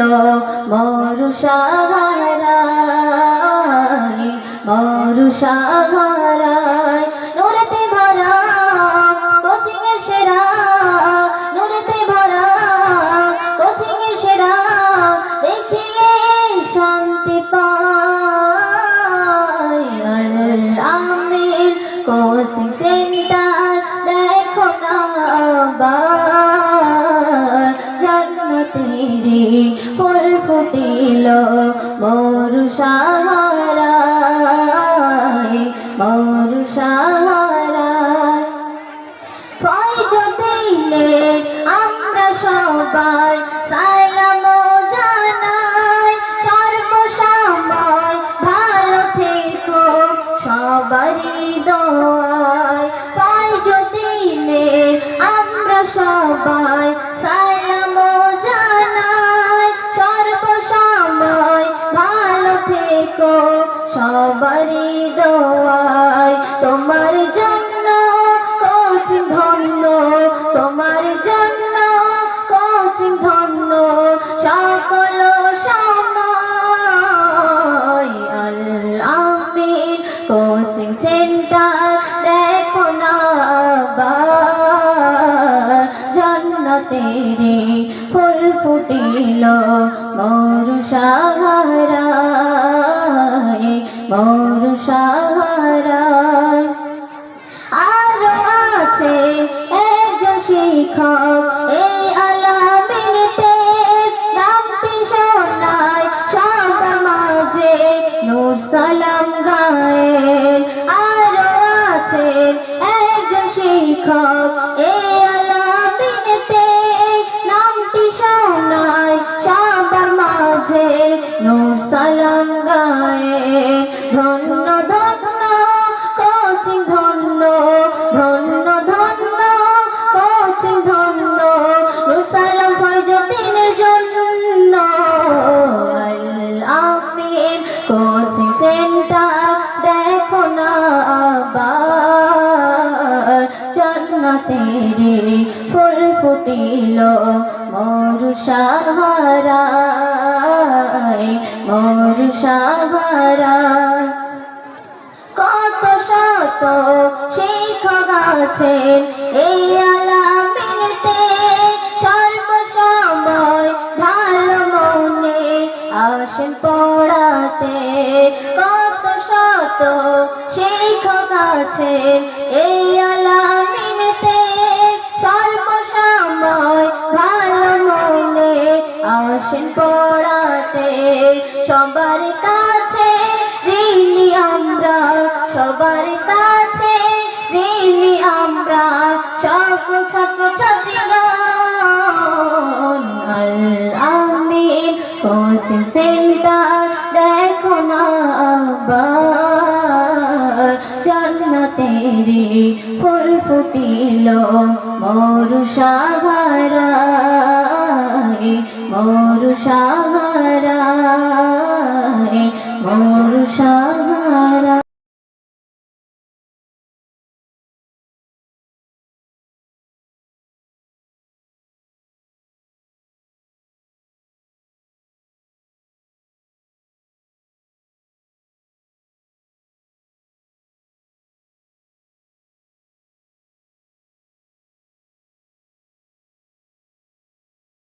ফুটিল মরু সাহারায় মরু ভরা কোচিং সেরা, নুরতে ভরা কোচিং সেরা। দেখিয়ে শান্তি আমিন কোচিং জান্নাতেরি ফুল ফুটিল মরু সাহারায় মরু সাহারায় প্রয়োজনে আমরা সবাই সালাম জানাই, সর্বসময় ভালো থেকো, সবারই দোয়ায়। প্রয়োজনে আমরা সবাই সবারই দোয়ায়, তোমার জন্য কোচিং ধন্য, তোমার জন্য কোচিং ধন্য, সকল সময় আমিন কোচিং সেন্টার দেখো না জান্নাতেরি ফুল ফুটিল মরু সাহারায় মরু সাহারায় আরও আছে একজন শিক্ষক, এই আলামিনতে নামটি শোনায় সবার মাঝে নূর সালাম গায়েন আরও আছে একজন শিক্ষক, এই আলামিনতে নামটি শোনায় সবার মাঝে নূর সালাম কোচিং সেন্টার দেখো না আবার। ফুল ফুটিল মরু সাহারায় কত শত শিক্ষক এই আসেন পড়াতে। কত শত শিক্ষক আছেন এই আলামিনতে। সর্বসময় ভালো মনে আসেন পড়াতে। সবার কাছে ঋণী আমরা, সবার কাছে ঋণী আমরা। সব ছাত্র ছাত্রীগণ সেন্টার দেখো না আবার। জান্নাতেরি ফুল ফুটিল মরু সাহারায় মরু সাহারায় মরু সাহারায়